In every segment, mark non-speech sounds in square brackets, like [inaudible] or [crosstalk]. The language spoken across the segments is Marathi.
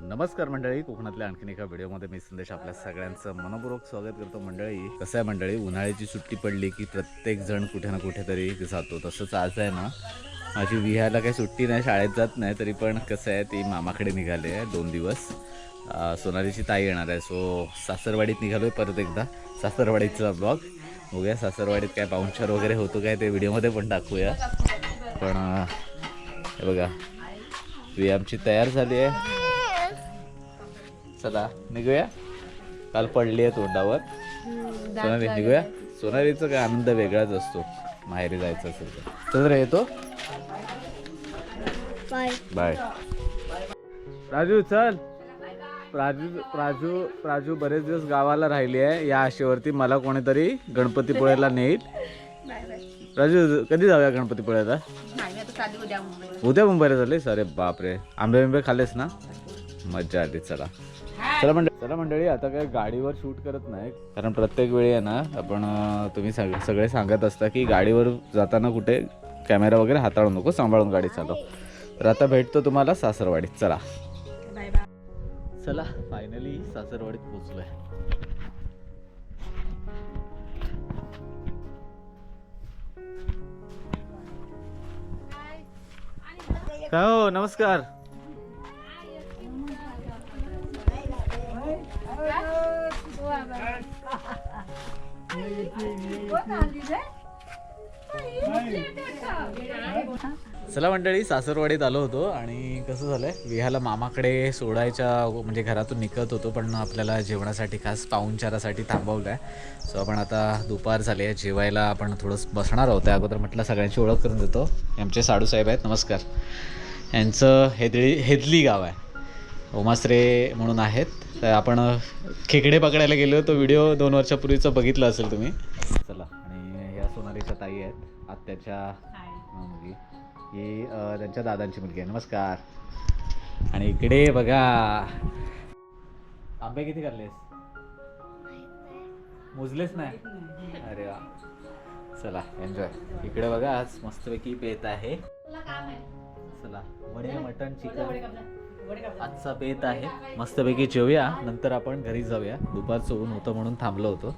नमस्कार मंडळी. कोकणातल्या आणखीन एका व्हिडिओमध्ये मी संदेश आपल्या सगळ्यांचं मनपूर्वक स्वागत करतो मंडळी. कसं आहे मंडळी? उन्हाळ्याची सुट्टी पडली की प्रत्येक जण कुठे ना कुठेतरी जातो. तसंच आज आहे ना माझी विहायला काही सुट्टी नाही शाळेत जात नाही तरी पण कसं आहे ती मामाकडे निघाले आहे दोन दिवस. सोनालीची ताई येणार आहे. सो सासरवाडीत निघालो आहे परत एकदा. सासरवाडीचा ब्लॉग बघूया सासरवाडीत काय पाहुणचार वगैरे होतो काय ते व्हिडिओमध्ये पण टाकूया पण हे बघा. वी आमची तयार झाली आहे. चला निघूया. काल पडली आहे तोंडावर. सोनाली निघूया. सोनालीचा काय आनंद वेगळाच असतो. माहेरी जायचं असेल तर. चल रे येतो. बाय. राजू चल. प्राजू प्राजू प्राजू बरेच दिवस गावाला राहिली आहे. या आशेवरती मला कोणीतरी गणपतीपुळ्याला नेईल. राजू कधी जाऊया गणपतीपुळ्याला उद्या मुंबईला. झाले अरे बापरे. आंबे बिंबे खाल्लेस ना? मज्जा आली चला. चला मंडळी चला मंडळी आता काय गाडीवर शूट करत नाही. कारण प्रत्येक वेळी आहे ना आपण तुम्ही सग सगळे सांगत असता की गाडीवर जाताना कुठे कॅमेरा वगैरे हाताळू नको सांभाळून गाडी चालव. तर आता भेटतो तुम्हाला सासरवाडीत. चला. चला फायनली सासरवाडीत पोचलोय हो नमस्कार. चला मंडळी सासरवाडीत आलो होतो आणि कसं झालंय? विहाला मामाकडे सोडायच्या म्हणजे घरातून निघत होतो पण आपल्याला जेवणासाठी खास पाहुणचारासाठी थांबवलं आहे सो आपण आता दुपार झाली आहे. जेवायला आपण थोडंसं बसणार आहोत. त्या अगोदर म्हटलं सगळ्यांची ओळख करून देतो. हे आमचे साडू साहेब आहेत. नमस्कार. यांचं हेदळी हेदली गाव आहे. ओमाश्रे म्हणून आहेत. तर आपण खेकडे पकडायला गेलो तो व्हिडिओ दोन वर्षापूर्वीचा बघितला असेल तुम्ही. चला आणि ह्या सोनालीच्या ताई आहेत आत्याच्या मुलगी. ही त्यांच्या दादांची मुलगी आहे. नमस्कार. आणि इकडे बघा. आंबे किती खाल्लेस? मोजलेच नाही? अरे वा. चला एन्जॉय इकडे बघा आज मस्तपैकी बेत आहे. चला वडे मटन चिकन. आजचा बेत आहे. मस्तपैकी जेवूया नंतर आपण घरी जाऊया. दुपारचं ऊन होतं म्हणून थांबलो होतो.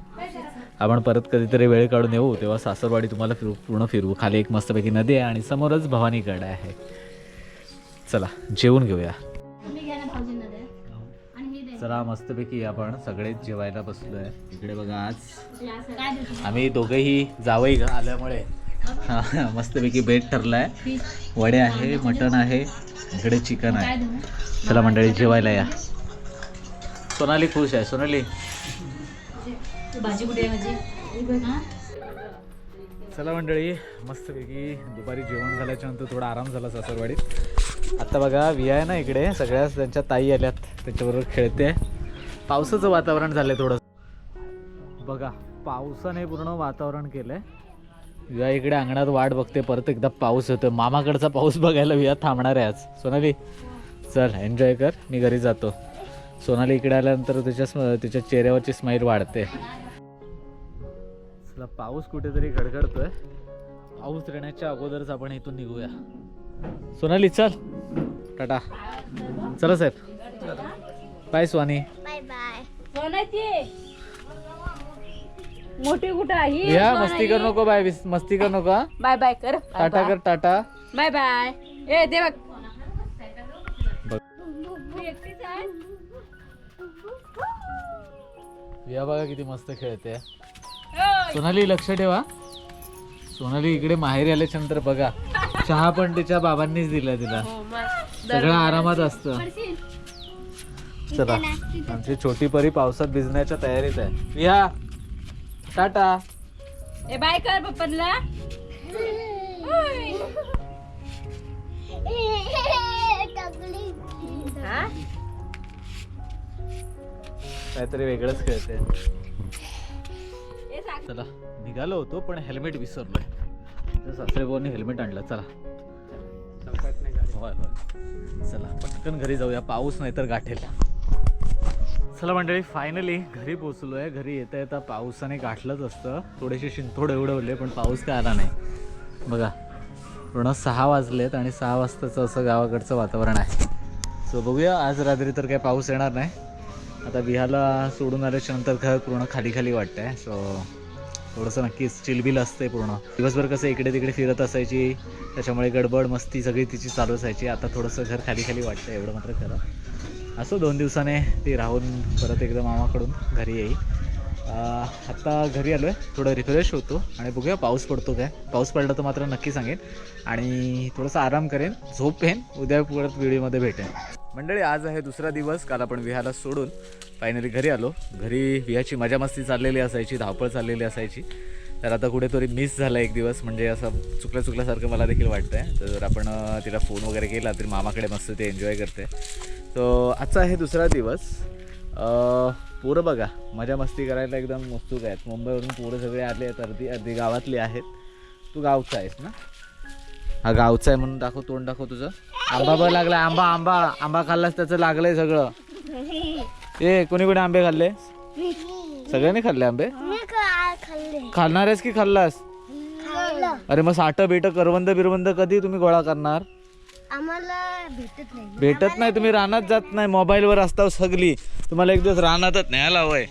आपण परत कधीतरी वेळ काढून येऊ. तेव्हा सासरवाडी तुम्हाला फिरू पूर्ण फिरवू खाली एक मस्तपैकी नदी आहे आणि समोरच भवानीगड आहे. चला जेवून घेऊया. चला मस्तपैकी आपण सगळेच जेवायला बसलोय. इकडे बघा आज. आम्ही दोघेही जावई आल्यामुळे. हा, मस्तपैकी बेट ठरलाय. वडे आहे मटण आहे इकडे चिकन आहे. चला मंडळी जेवायला या. सोनाली खुश आहे. सोनाली. चला मंडळी मस्तपैकी दुपारी जेवण झाल्याच्यानंतर थोडा आराम झाला सासरवाडीत. आता बघा विया आहे ना इकडे. सगळ्याच त्यांच्या ताई आल्यात. त्याच्याबरोबर खेळते. पावसाचं वातावरण झालंय थोडं बघा पावसाने पूर्ण वातावरण केलंय. विया इकडे अंगणात वाट बघते परत एकदा पाऊस येतोय. मामाकडचा पाऊस बघायला विया थांबणार आहे आज. सोनाली चल एन्जॉय कर. मी घरी जातो. सोनाली इकडे आल्यानंतर त्याच्या स्म- तिच्या चेहऱ्यावरची स्माईल वाढते. चला पाऊस कुठेतरी गडगडतोय पाऊस येण्याच्या अगोदरच आपण इथून निघूया. सोनाली चल. टाटा. चला साहेब. बाय स्वानी बाय बाय मोठी कुठं आहे? या मस्ती कर नको बाय विस- मस्ती कर नको हा? बाय बाय कर. टाटा कर टाटा. Bye bye. ए दे बघ. बघ या बघा किती मस्त खेळते. सोनाली लक्ष ठेवा सोनाली इकडे माहेरी आल्याच्यानंतर बघा. चहा पण तिच्या बाबांनीच दिला तिला. सगळं आरामात असतं. चला. आमची छोटी परी पावसात भिजण्याच्या तयारीत आहे. विहा टाटा. ए बाय कर पप्पाला काहीतरी वेगळंच खेळते चला निघालो होतो पण हेल्मेट विसरलोय. तर सासरे भाऊनी हेल्मेट आणलं चला. होय होय. चला पटकन घरी जाऊया पाऊस नाही तर गाठेल. चला मंडळी फायनली घरी पोचलो आहे घरी येता येता पावसाने गाठलंच असतं. थोडेसे शिंतोडे उडवले पण पाऊस काय आला नाही. बघा पूर्ण सहा वाजलेत आणि सहा वाजताचं असं गावाकडचं वातावरण आहे. सो बघूया आज रात्री तर काय पाऊस येणार नाही. आता विहाला सोडून आल्याच्यानंतर घर पूर्ण खाली खाली वाटतंय. सो थोडंसं नक्कीच चिलबिल असते पूर्ण. दिवसभर कसं इकडे तिकडे फिरत असायची. त्याच्यामुळे गडबड मस्ती सगळी तिची चालू असायची आता थोडंसं घर खाली खाली वाटतं एवढं मात्र खरं. असो दोन दिवसाने ती राहून परत एकदा मामाकडून घरी येईल. आत्ता घरी आलो आहे थोडं रिफ्रेश होतो आणि बघूया पाऊस पडतो काय? पाऊस पडला तर मात्र नक्की सांगेन. आणि थोडासा आराम करेन झोपेन उद्या परत व्हिडिओमध्ये भेटेन. मंडळी आज आहे दुसरा दिवस काल आपण विहाला सोडून फायनली घरी आलो. घरी विहाची मजा मस्ती चाललेली असायची धावपळ चाललेली असायची. तर आता कुठेतरी मिस झाला एक दिवस म्हणजे असं चुकल्या चुकल्यासारखं मला देखील वाटतं आहे तर आपण तिला फोन वगैरे केला तरी मामाकडे मस्त ते एन्जॉय करते. तो आजचा आहे दुसरा दिवस. पोरं बघा मजा मस्ती करायला एकदम उत्सुक आहेत. मुंबईवरून पोरं सगळे आले आहेत अर्धी अर्धी गावातली आहेत. तू गावचा आहेस ना? हा गावचा आहे म्हणून दाखव तोंड दाखव तुझं. आंबा बघ लागलाय आंबा आंबा आंबा खाल्लास त्याचं लागलंय सगळं. ए कोणी कोणी आंबे खाल्ले? सगळ्यांनी खाल्ले आंबे? खाणार आहेस की खाल्लास? अरे मग साठ बेट करवंद बिरवंद कधी तुम्ही गोळा करणार? आम्हाला भेटत नाही. भेटत नाही तुम्ही रानात जात नाही मोबाईलवर असता सगळी. तुम्हाला एक दिवस रानातच न्यायला हवंय.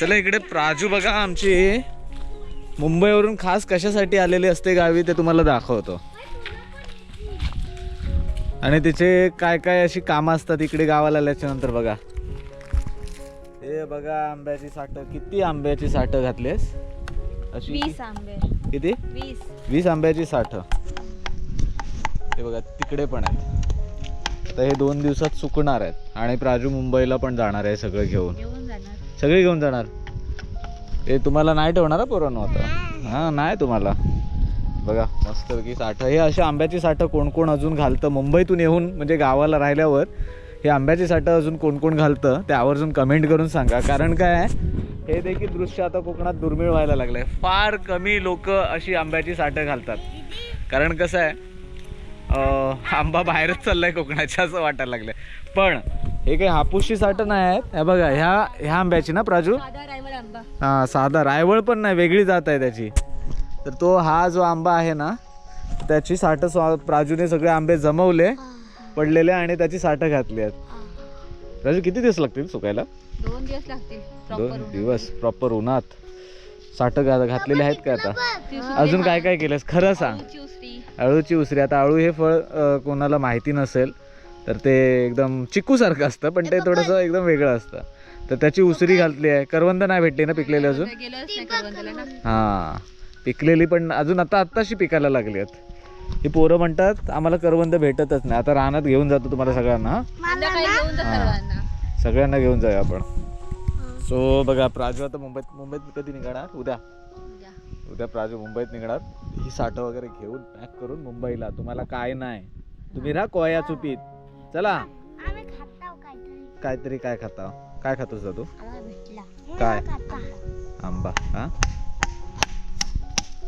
चला इकडे प्राजू बघा आमची. मुंबईवरून खास कशासाठी आलेली असते गावी ते तुम्हाला दाखवतो. आणि तिचे काय काय अशी कामं असतात इकडे गावाला आल्याच्यानंतर बघा. हे बघा आंब्याची साठ. किती आंब्याची साठ घातलीस अशी वीस आंबे. किती? वीस. वीस आंब्याची साठ. हे बघा तिकडे पण आहेत. तर हे दोन दिवसात सुकणार आहेत. आणि प्राजू मुंबईला पण जाणार आहे सगळं घेऊन. सगळे घेऊन जाणार? हे तुम्हाला नाही ठेवणार पोरांनो आता? हां नाही तुम्हाला. बघा मस्तपैकी साठं. हे अशा आंब्याची साठं कोण कोण अजून घालतं? मुंबईतून येऊन म्हणजे गावाला राहिल्यावर हे आंब्याची साठं अजून कोण कोण घालतं? ते आवर्जून कमेंट करून सांगा. कारण काय आहे, हे देखील दृश्य आता कोकणात दुर्मिळ व्हायला लागलं आहे फार कमी लोक अशी आंब्याची साठं घालतात. कारण कसं आहे आंबा बाहेरच चाललाय कोकणाच्या असं वाटायला लागलंय. पण हे काही हापूसची साठं नाही आहेत. हे बघा ह्या ह्या आंब्याची ना प्राजू? हा साधा रायवळ पण नाही वेगळी जात आहे त्याची. तर तो हा जो आंबा आहे ना त्याची साठं स्वा प्राजूने सगळे आंबे जमवले पडलेले आणि त्याची साठं घातली आहेत. राजू किती दिवस लागतील सुकायला? दोन दिवस लागतील दोन प्रॉपर दिवस प्रॉपर उन्हात. साठं घातलेले आहेत का आता? अजून काय काय केलंस खरं सांग. अळूची उसरी. आता अळू हे फळ कोणाला माहिती नसेल तर ते एकदम चिकूसारखं असतं पण ते थोडंसं एकदम वेगळं असतं. तर त्याची उसरी घातली आहे. करवंद नाही भेटली ना पिकलेली अजून? हां. पिकलेली पण अजून आता आत्ताशी पिकायला लागली आहेत. ही पोरं म्हणतात आम्हाला करवंद भेटतच नाही. आता रानात घेऊन जातो तुम्हाला सगळ्यांना हं? सगळ्यांना. घेऊन जाऊया आपण. सो बघा प्राजू आता मुंबईत मुंबईत कधी निघणार? उद्या. उद्या प्राजू मुंबईत निघणार. ही साठं वगैरे घेऊन पॅक करून मुंबईला. तुम्हाला काय नाही. तुम्ही राहा कोया चुपीत. चला. आम्ही खाताव काहीतरी. काहीतरी काय खाता काय खातोस तू? आम्हाला भेटला. काय? खाता आंबा. हा?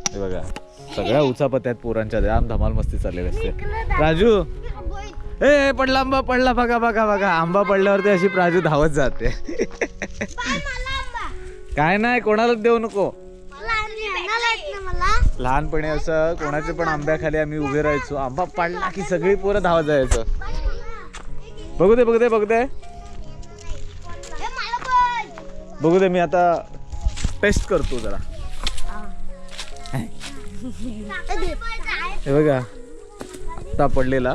हे बघा. सगळ्या उचापत्यात पोरांच्या. जाम धमाल मस्ती चाललेली असते. राजू ए ए, पडला आंबा पडला. बघा बघा बघा. आंबा पडल्यावरती अशी प्राजू धावत जाते. काय नाही कोणालाच देऊ नको. लहानपणी असं कोणाच्या पण आंब्याखाली आम्ही उभे राहायचो. आंबा पडला की सगळी पोरं धावत जायचं. बघू दे बघू दे बघू दे. बघू दे मी आता टेस्ट करतो जरा. हे बघा. आता पडलेला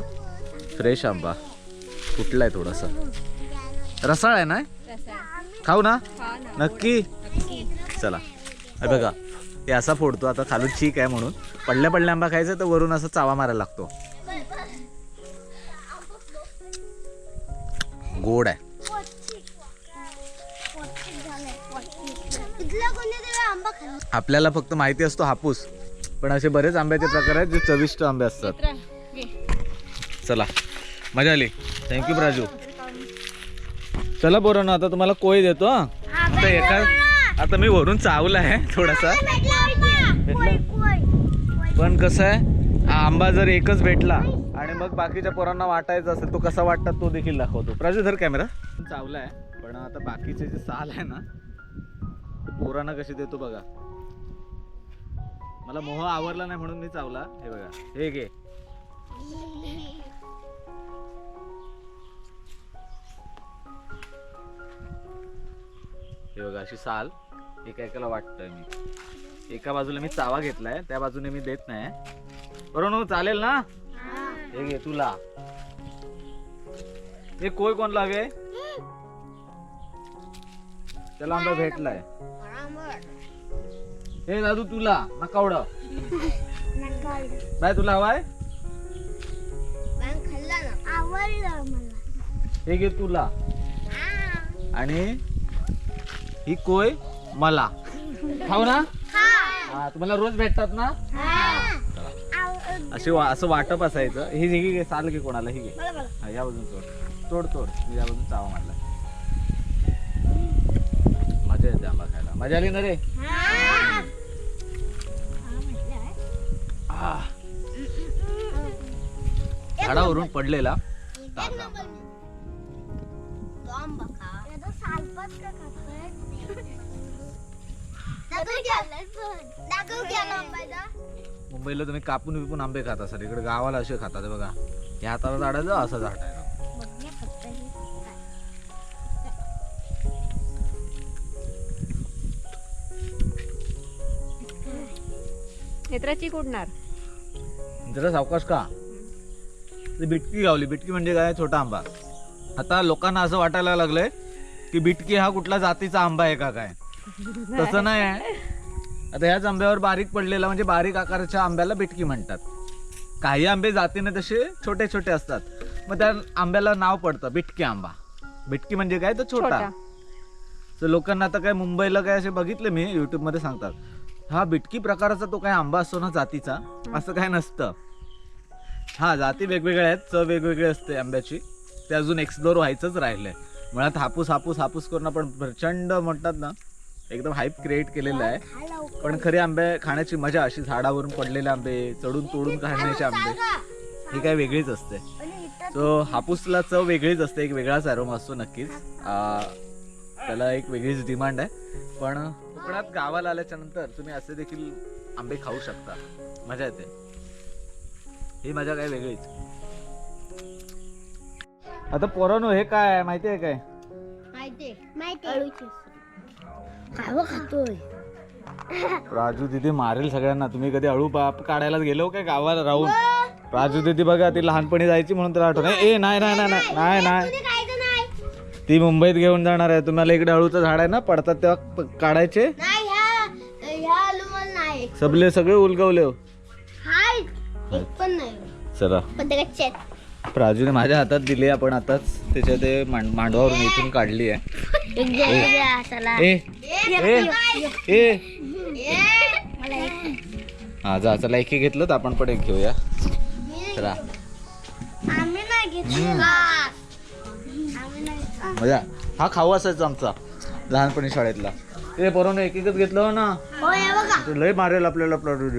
फ्रेश आंबा. फुटलाय थोडासा. रसाळ आहे ना? आहे? खाऊ ना. नक्की. चला. हे बघा. हे असा फोडतो आता खालून ठीक आहे म्हणून. पडल्या पडल्या आंबा खायचं तर वरून असं चावा मारायला लागतो. गोड आहे. आपल्याला फक्त माहिती असतो हापूस पण असे बरेच आंब्याचे प्रकार आहेत जे चविष्ट आंबे असतात. चला. मजा आली. थँक्यू प्राजू चला पोरांनो आता तुम्हाला कोय देतो हा. आता एका आता मी वरून चावला आहे थोडासा. पण कसं आहे आंबा जर एकच भेटला आणि मग बाकीच्या पोरांना वाटायचा असेल तो कसा वाटतात तो देखील दाखवतो. प्राजू धर कॅमेरा चावला आहे पण आता बाकीचे जे साल आहे ना पोरांना कशी देतो बघा. मला मोह आवडला नाही म्हणून मी चावला. हे बघा हे घे. हे बघा अशी साल एका एकाला वाटतंय मी. एका बाजूला मी चावा घेतलाय त्या बाजूने मी देत नाही. बरोबर चालेल ना? हे घे तुला. हे कोय कोण लागे त्याला आंबा भेटलाय. हे दादू तुला नकावड काय तुला हवाय? हे घे तुला. आणि ही कोय? मला. खाऊ ना? हा तुम्हाला रोज भेटतात ना? असे वा- असं वाटप असायचं. हे घे घे चाल घे कोणाला ही घे. हा, या बाजून तोड तोड. तोड मी या बाजून चावा मारला. मजा येते आंबा खायला. मजा आली ना रे? आह. झाडावरून पडलेला. ताजा आंबा. का की मुंबईला तुम्ही कापून विपून आंबे खात असाल इकडे गावाला असे खातात बघा. या हाताला झाडायचं असं झाडायचं बघणे फक्त हे. नेत्राची जरा सावकाश का? ते बिटकी गावली. बिटकी म्हणजे काय? छोटा आंबा. आता लोकांना असं वाटायला लागलंय की बिटकी हा कुठला जातीचा आंबा आहे का काय? [laughs] तसं नाही आहे. आता ह्याच आंब्यावर बारीक पडलेला म्हणजे बारीक आकाराच्या आंब्याला बिटकी म्हणतात. काही आंबे जातीने तसे छोटे छोटे असतात. मग त्या आंब्याला नाव पडतं बिटकी आंबा. बिटकी म्हणजे काय? तर छोटा. तर लोकांना आता काय मुंबईला काय असे बघितले मी युट्यूबमध्ये सांगतात. हा बिटकी प्रकाराचा तो काय आंबा असतो ना जातीचा? असं काय नसतं. हा जाती वेगवेगळ्या आहेत. चव वेगवेगळी असते आंब्याची. ते अजून एक्सप्लोर व्हायचंच राहिलंय. मुळात हापूस हापूस हापूस करून आपण प्रचंड म्हणतात ना एकदम हाईप क्रिएट केलेलं आहे. पण खरी आंबे खाण्याची मजा अशी झाडावरून पडलेले आंबे चढून तोडून खाण्याचे आंबे ही काय वेगळीच असते. सो हापूसला चव वेगळीच असते एक वेगळाच अरोमा असतो नक्कीच. त्याला एक वेगळीच डिमांड आहे. पण कोकणात गावाला आल्याच्यानंतर तुम्ही असे देखील आंबे खाऊ शकता. मजा येते. ही मजा काय वेगळीच. आता पोरानो हे काय माहिती आहे काय? माहिती खावं खातोय? राजू दिदी मारेल सगळ्यांना. तुम्ही कधी अळू पाप काढायला गेलो काय गावाला राहून? राजू दिदी बघा ती लहानपणी जायची म्हणून तर आठवण ए नाही नाही नाही नाही नाही ती मुंबईत घेऊन जाणार आहे. तुम्हाला इकडे अळूचं झाड आहे ना पडतात तेव्हा काढायचे? सबले सगळे उलगवले हो. चला. पण ते कच्चे आहेत. राजूने माझ्या हातात दिली आपण आताच त्याच्या ते मांड- मांडवावरून इथून काढली आहे. हा जा चला एक घेतलं तर आपण पण एक घेऊया चला. मजा हा खाऊ असायचा आमचा लहानपणी शाळेतला ते पोरानं एक एकच घेतलं हो ना हो हे लय मारेल आपल्याला प्लॉटू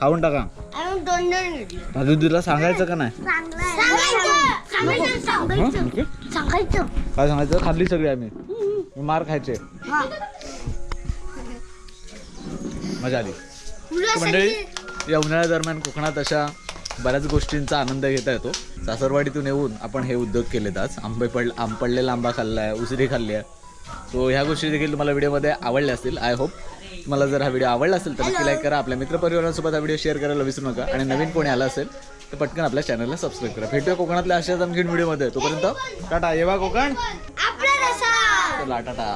खाऊन टाका दोन घेतले सांगायचं का नाही? सांगायचं. काय सांगायचं? खाल्ली सगळी आम्ही. मार खायचे. मजा आली. मंडळी या उन्हाळ्या दरम्यान कोकणात अशा बऱ्याच गोष्टींचा आनंद घेता येतो. सासरवाडीतून येऊन आपण हे उद्योग केलेत आज. आंबे पड आंब पडलेला आंबा खाल्ला आहे उसिरी खाल्ली आहे. सो ह्या गोष्टी देखील तुम्हाला व्हिडिओमध्ये आवडल्या असतील आय होप तुम्हाला जर हा व्हिडिओ आवडला असेल तर नक्की लाईक करा. आपल्या मित्रपरिवारांसोबत हा व्हिडिओ शेअर करायला विसरू नका. आणि नवीन कोणी आला असेल तर पटकन आपल्या चॅनलला सबस्क्राईब करा. भेटूया कोकणातल्या अशाच आणखीन व्हिडिओमध्ये तोपर्यंत टाटा. येवा कोकण. आपला रसा चला टाटा.